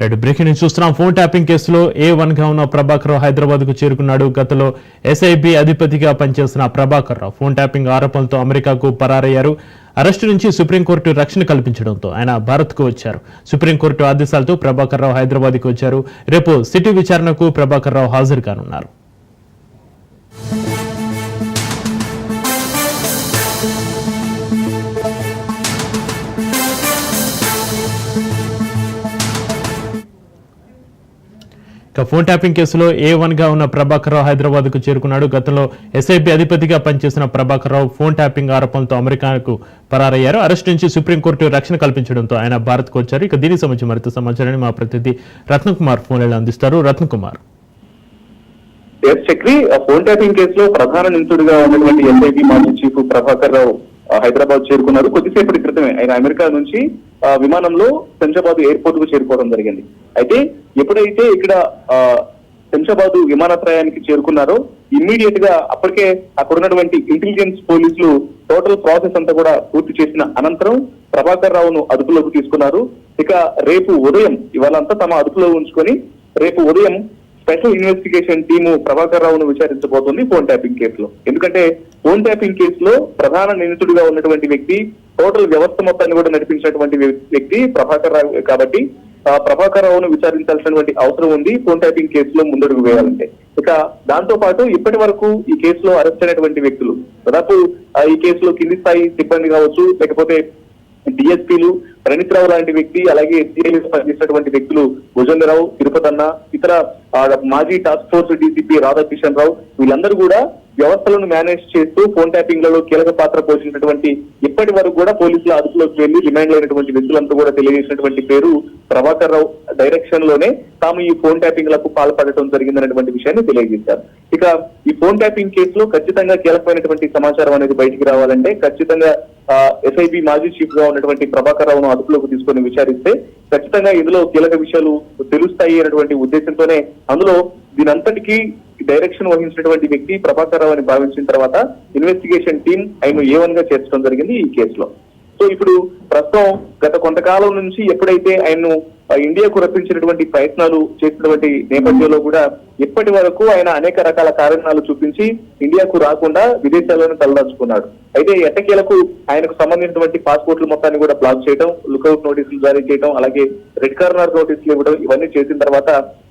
రెండు బ్రేకింగ్ నుంచి చూస్తున్నాం. ఫోన్ ట్యాపింగ్ కేసులో ఏ వన్గా ఉన్న ప్రభాకర్ రావు హైదరాబాద్కు చేరుకున్నాడు. గతంలో ఎస్ఐబి అధిపతిగా పనిచేసిన ప్రభాకర్ రావు ఫోన్ ట్యాపింగ్ ఆరోపణలతో అమెరికాకు పరారయ్యారు. అరెస్టు నుంచి సుప్రీంకోర్టు రక్షణ కల్పించడంతో ఆయన భారత్కు వచ్చారు. సుప్రీంకోర్టు ఆదేశాలతో ప్రభాకర్ రావు హైదరాబాద్కు వచ్చారు. రేపు సిటీ విచారణకు ప్రభాకర్ రావు హాజరు కానున్నారు. ఇక ఫోన్ ట్యాపింగ్ కేసులో ఏ వన్గా ఉన్న ప్రభాకర్ రావు హైదరాబాద్కు చేరుకున్నాడు. గతంలో ఎస్ఐబి అధిపతిగా పనిచేసిన ప్రభాకర్ రావు ఫోన్ ట్యాపింగ్ ఆరోపణలతో అమెరికాకు పరారయ్యారు. అరెస్ట్ నుంచి సుప్రీంకోర్టు రక్షణ కల్పించడంతో ఆయన భారత్కు వచ్చారు. ఇక దీనికి సంబంధించి మరింత సమాచారాన్ని మా ప్రతినిధి రత్నకుమార్ ఫోన్ అందిస్తారు. రత్నకుమార్ కుమార్. చక్రి ఫోన్ ట్యాపింగ్ కేసులో ప్రధాన నిందితుడిగా ఉన్నటువంటి ఎస్ఐబి మాజీ చీఫ్ ప్రభాకర్ రావు హైదరాబాద్ చేరుకున్నారు. కొద్దిసేపటి క్రితమే ఆయన అమెరికా నుంచి విమానంలో శంషాబాద్ ఎయిర్పోర్ట్కు చేరుకోవడం జరిగింది. అయితే ఎప్పుడైతే ఇక్కడ ఆ, శంషాబాద్ విమానాశ్రయానికి చేరుకున్నారో ఇమ్మీడియట్గా అప్పటికే అక్కడ ఉన్నటువంటి ఇంటెలిజెన్స్ పోలీసులు టోటల్ ప్రాసెస్ అంతా కూడా పూర్తి చేసిన అనంతరం ప్రభాకర్ రావును అదుపులోకి తీసుకున్నారు. ఇక రేపు ఉదయం ఇవాళంతా తమ అదుపులో ఉంచుకొని రేపు ఉదయం స్పెషల్ ఇన్వెస్టిగేషన్ టీము ప్రభాకర్ రావును విచారించబోతుంది ఫోన్ ట్యాపింగ్ కేసులో. ఎందుకంటే ఫోన్ ట్యాపింగ్ కేసులో ప్రధాన నిందితుడిగా ఉన్నటువంటి వ్యక్తి టోటల్ వ్యవస్థ మొత్తాన్ని కూడా నడిపించినటువంటి వ్యక్తి ప్రభాకర్ రావు కాబట్టి ఆ, ప్రభాకర్ రావును విచారించాల్సినటువంటి అవసరం ఉంది. ఫోన్ ట్యాపింగ్ కేసులో ముందడుగు వేయాలంటే. ఇక దాంతో పాటు ఇప్పటి వరకు ఈ కేసులో అరెస్ట్ అయినటువంటి వ్యక్తులు దాదాపు ఈ కేసులో కింది స్థాయి సిబ్బంది కావచ్చు లేకపోతే డిఎస్పీలు ప్రణీత్ రావు లాంటి వ్యక్తి అలాగే ఎస్సీఐలు పనిచేసినటువంటి వ్యక్తులు భుజంగరావు తిరుపతన్న ఇతర మాజీ task force DCP Radhakishan Rao వీళ్ళందరూ కూడా వ్యవస్థలను మేనేజ్ చేస్తూ ఫోన్ ట్యాపింగ్లలో కీలక పాత్ర పోషించినటువంటి ఇప్పటి వరకు కూడా పోలీసుల అదుపులోకి వెళ్ళి రిమాండ్ అయినటువంటి వ్యక్తులంతా కూడా తెలియజేసినటువంటి పేరు ప్రభాకర్ రావు డైరెక్షన్లోనే తాము ఈ ఫోన్ ట్యాపింగ్లకు పాల్పడటం జరిగిందనేటువంటి విషయాన్ని తెలియజేశారు. ఇక ఈ ఫోన్ ట్యాపింగ్ కేసులో ఖచ్చితంగా కీలకమైనటువంటి సమాచారం అనేది బయటికి రావాలంటే ఖచ్చితంగా ఎస్ఐబి మాజీ చీఫ్గా ఉన్నటువంటి ప్రభాకర్ రావును అదుపులోకి తీసుకొని విచారిస్తే ఖచ్చితంగా ఇందులో కీలక విషయాలు తెలుస్తాయి అనేటువంటి ఉద్దేశంతోనే అందులో దీనంతటికీ డైరెక్షన్ వహించినటువంటి వ్యక్తి ప్రభాకర్ రావు అని భావించిన తర్వాత ఇన్వెస్టిగేషన్ టీం ఆయన ఏ వన్గా చేర్చడం జరిగింది ఈ కేసులో సో ఇప్పుడు ప్రస్తుతం గత కొంతకాలం నుంచి ఎప్పుడైతే ఆయన్ను ఇండియాకు రప్పించినటువంటి ప్రయత్నాలు చేసినటువంటి నేపథ్యంలో కూడా ఇప్పటి వరకు ఆయన అనేక రకాల కారణాలు చూపించి ఇండియాకు రాకుండా విదేశాల్లోనే తలదాచుకున్నాడు. అయితే ఎట్టకేలకు ఆయనకు సంబంధించినటువంటి పాస్పోర్ట్లు మొత్తాన్ని కూడా బ్లాక్ చేయడం లుకౌట్ నోటీసులు జారీ చేయడం అలాగే రెడ్ కార్నర్ నోటీసులు ఇవ్వడం ఇవన్నీ చేసిన తర్వాత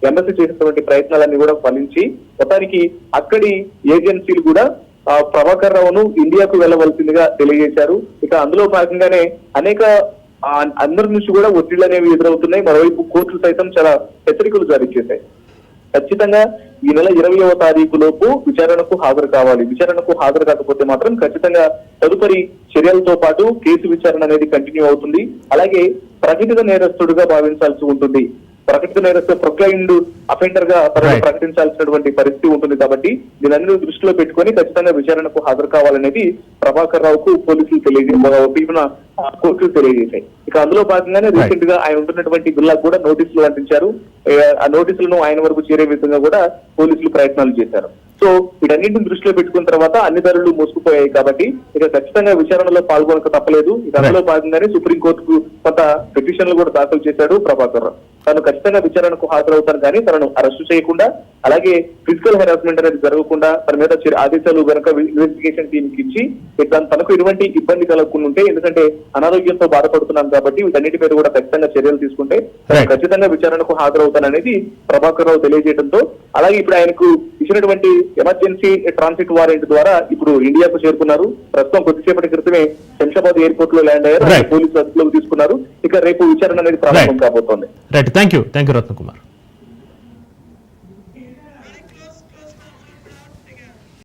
ఎంబసీ చేసినటువంటి ప్రయత్నాలన్నీ కూడా ఫలించి మొత్తానికి అక్కడి ఏజెన్సీలు కూడా ప్రభాకర్ రావును ఇండియాకు వెళ్ళవలసిందిగా తెలియజేశారు. ఇక అందులో భాగంగానే అనేక అందరి నుంచి కూడా ఒత్తిళ్ళు అనేవి ఎదురవుతున్నాయి. మరోవైపు కోర్టులు సైతం చాలా హెచ్చరికలు జారీ చేశాయి. ఖచ్చితంగా ఈ నెల ఇరవయవ తారీఖు లోపు విచారణకు హాజరు కావాలి. విచారణకు హాజరు కాకపోతే మాత్రం ఖచ్చితంగా తదుపరి చర్యలతో పాటు కేసు విచారణ అనేది కంటిన్యూ అవుతుంది. అలాగే ప్రకటిత నేరస్తుడుగా భావించాల్సి ఉంటుంది. ప్రకటిత నేరస్తు ప్రొక్లైన్డ్ అఫెండర్గా. ప్రకటించాల్సినటువంటి పరిస్థితి ఉంటుంది కాబట్టి దీనన్ని దృష్టిలో పెట్టుకొని ఖచ్చితంగా విచారణకు హాజరు కావాలనేది ప్రభాకర్ రావుకు పోలీసులు తెలియజేసిన కోర్టులు తెలియజేశాయి ఇక అందులో భాగంగానే. రీసెంట్గా ఆయన ఉంటున్నటువంటి బిల్లాకు కూడా నోటీసులు అందించారు ఆ నోటీసులను ఆయన వరకు చేరే విధంగా కూడా పోలీసులు ప్రయత్నాలు చేశారు సో వీటన్నింటిని దృష్టిలో పెట్టుకున్న తర్వాత అన్ని ధరలు మూసుకుపోయాయి కాబట్టి ఇక ఖచ్చితంగా విచారణలో పాల్గొనక తప్పలేదు. ఇక అందులో భాగంగానే సుప్రీంకోర్టుకు కొంత పిటిషన్లు కూడా దాఖలు చేశాడు ప్రభాకర్. రావు తాను ఖచ్చితంగా విచారణకు హాజరవుతాను కానీ తనను అరెస్టు చేయకుండా అలాగే ఫిజికల్ హెరాస్మెంట్ అనేది జరగకుండా తన మీద ఆదేశాలు గనక ఇన్వెస్టిగేషన్ టీమ్కి ఇచ్చి తనకు ఎటువంటి ఇబ్బంది కలగకుండా ఉంటే ఎందుకంటే అనారోగ్యంతో బాధపడుతున్నాను కాబట్టి వీటన్నిటి మీద కూడా ఖచ్చితంగా చర్యలు తీసుకుంటే. ఖచ్చితంగా విచారణకు హాజరవుతాననేది ప్రభాకర్ రావు తెలియజేయడంతో అలాగే ఇప్పుడు ఆయనకు ఇచ్చినటువంటి ఎమర్జెన్సీ ట్రాన్సిట్ వారెంట్ ద్వారా ఇప్పుడు ఇండియాకు చేరుకున్నారు. ప్రస్తుతం కొద్దిసేపటి క్రితమే శంషాబాద్ ఎయిర్పోర్ట్లో ల్యాండ్ అయ్యారు. పోలీసులు అదుపులోకి తీసుకున్నారు. ఇక రేపు విచారణ అనేది ప్రారంభం. కాబోతోంది. Right thank you thank you Ratnakumar